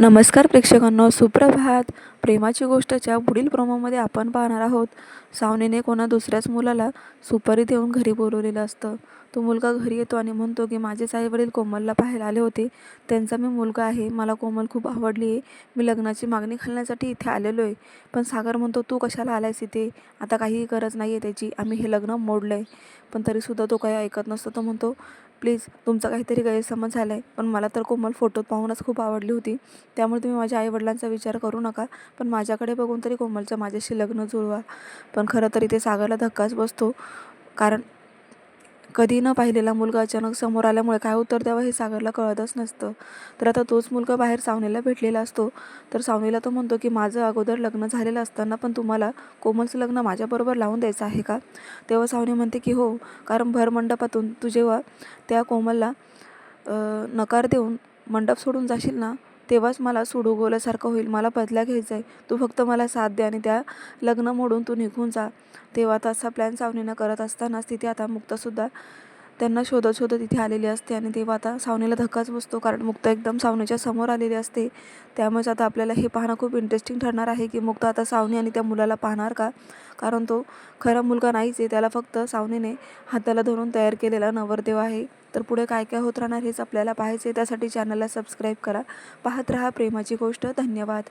नमस्कार प्रेक्षकांनो सुप्रभात. प्रेमाची गोष्टच्या पुढील प्रोमोमध्ये आपण पाहणार आहोत सावनीने कोणा दुसऱ्याच मुलाला सुपारी देऊन घरी बोलवलेलं असतं. तो मुलगा घरी येतो आणि म्हणतो की माझेच आईवडील कोमलला पाहायला आले होते. त्यांचा मी मुलगा आहे. मला कोमल खूप आवडली आहे. मी लग्नाची मागणी घालण्यासाठी इथे आलेलो आहे. पण सागर म्हणतो तू कशाला आलायस इथे? आता काहीही गरज नाही आहे त्याची. आम्ही हे लग्न मोडलं आहे पण तरीसुद्धा तो काही ऐकत नसतो. तो म्हणतो प्लीज तुमचा काहीतरी गैरसमज झाला आहे पण मला तर कोमल फोटोत पाहूनच खूप आवडली होती. त्यामुळे तुम्ही माझ्या आईवडिलांचा विचार करू नका. पण माझ्याकडे बघून तरी कोमलचं माझ्याशी लग्न जुळवा. पण खरं तर इथे सागरला धक्काच बसतो. कारण कधी न पाहिलेला मुलगा अचानक समोर आल्यामुळे काय उत्तर द्यावं हे सागरला कळतच नसतं. तर आता तोच मुलगा बाहेर सावनीला भेटलेला असतो. तर सावनीला तो म्हणतो की माझं अगोदर लग्न झालेलं असताना पण तुम्हाला कोमलचं लग्न माझ्याबरोबर लावून द्यायचं आहे का? तेव्हा सावनी म्हणते की हो कारण भर मंडपातून तू जेव्हा त्या कोमलला नकार देऊन मंडप सोडून जाशील ना तेव्हाच मला सुडोगोल्यासारखं होईल. मला बदला घ्यायचा आहे. तू फक्त मला साथ दे आणि त्या लग्न मोडून तू निघून जा. तेव्हा तसा प्लॅन सावनीनं करत असतानाच तिथे आता मुक्तासुद्धा त्यांना शोधत शोधत इथे आलेली असते आणि तेव्हा आता सावनीला धक्काच बसतो कारण मुक्ता एकदम सावनीच्या समोर आलेली असते. त्यामुळेच आता आपल्याला हे पाहणं खूप इंटरेस्टिंग ठरणार आहे की मुक्ता आता सावनी आणि त्या मुलाला पाहणार का? कारण तो खरा मुलगा नाहीच आहे त्याला फक्त सावनीने हाताला धरून तयार केलेला नवरदेव आहे. तर पुढे काय काय होत राहणार हेच आपल्याला पाहायचे त्यासाठी चॅनलला सबस्क्राईब करा. पाहत रहा प्रेमाची गोष्ट. धन्यवाद.